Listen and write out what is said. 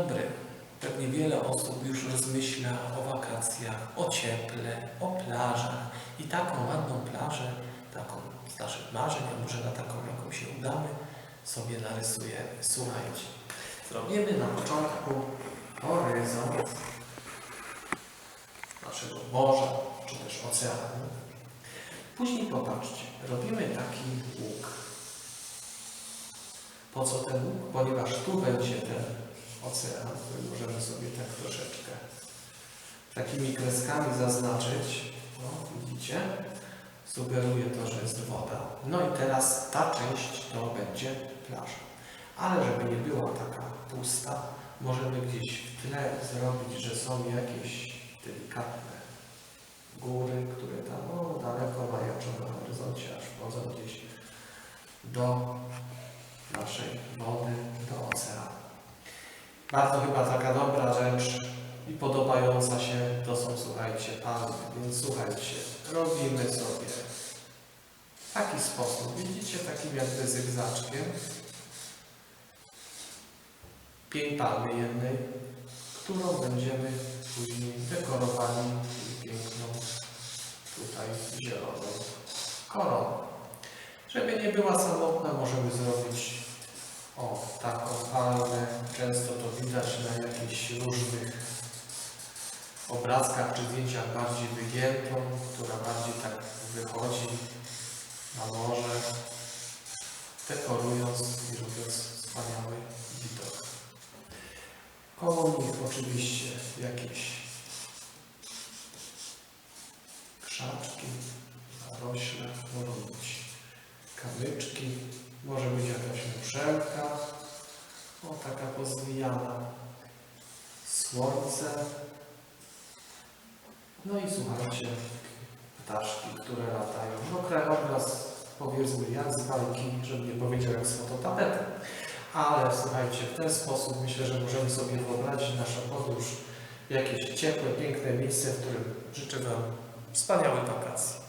dobry. Pewnie wiele osób już rozmyśla o wakacjach, o cieple, o plażach. I taką ładną plażę, taką z naszych marzeń, a może na taką, jaką się udamy, sobie narysujemy. Słuchajcie, zrobimy na początku horyzont naszego morza, czy też oceanu. Później popatrzcie, robimy taki łuk. Po co ten łuk? Ponieważ tu będzie ten ocean, który możemy sobie tak troszeczkę takimi kreskami zaznaczyć. No, widzicie? Sugeruje to, że jest woda. No i teraz ta część to będzie plaża. Ale żeby nie była taka pusta, możemy gdzieś w tle zrobić, że są jakieś delikatne góry, które tam o, daleko majaczą na horyzoncie, aż wchodzą gdzieś do naszej wody, do oceanu. Bardzo chyba taka dobra rzecz i podobająca się to są, słuchajcie, palmy. Więc słuchajcie, robimy sobie taki sposób. Widzicie, takim jakby zygzaczkiem. Pięć palmy jednej, którą będziemy później dekorowali piękną tutaj zieloną koroną. Żeby nie była samotna, możemy zrobić o taką palmę. Często to widać na jakichś różnych obrazkach czy zdjęciach bardziej wygiętą, która bardziej tak wychodzi na morze, dekorując i robiąc wspaniały widok. Koło nich oczywiście jakieś krzaczki, narośle, mogą być kamyczki, może być muszelka, o taka pozwijana, słońce, no i słuchajcie, ptaszki, które latają. No krajobraz powiedzmy jak z żebym nie powiedział jak z fototapety. Ale słuchajcie, w ten sposób myślę, że możemy sobie wyobrazić naszą podróż w jakieś ciepłe, piękne miejsce, w którym życzę Wam wspaniałych wakacji.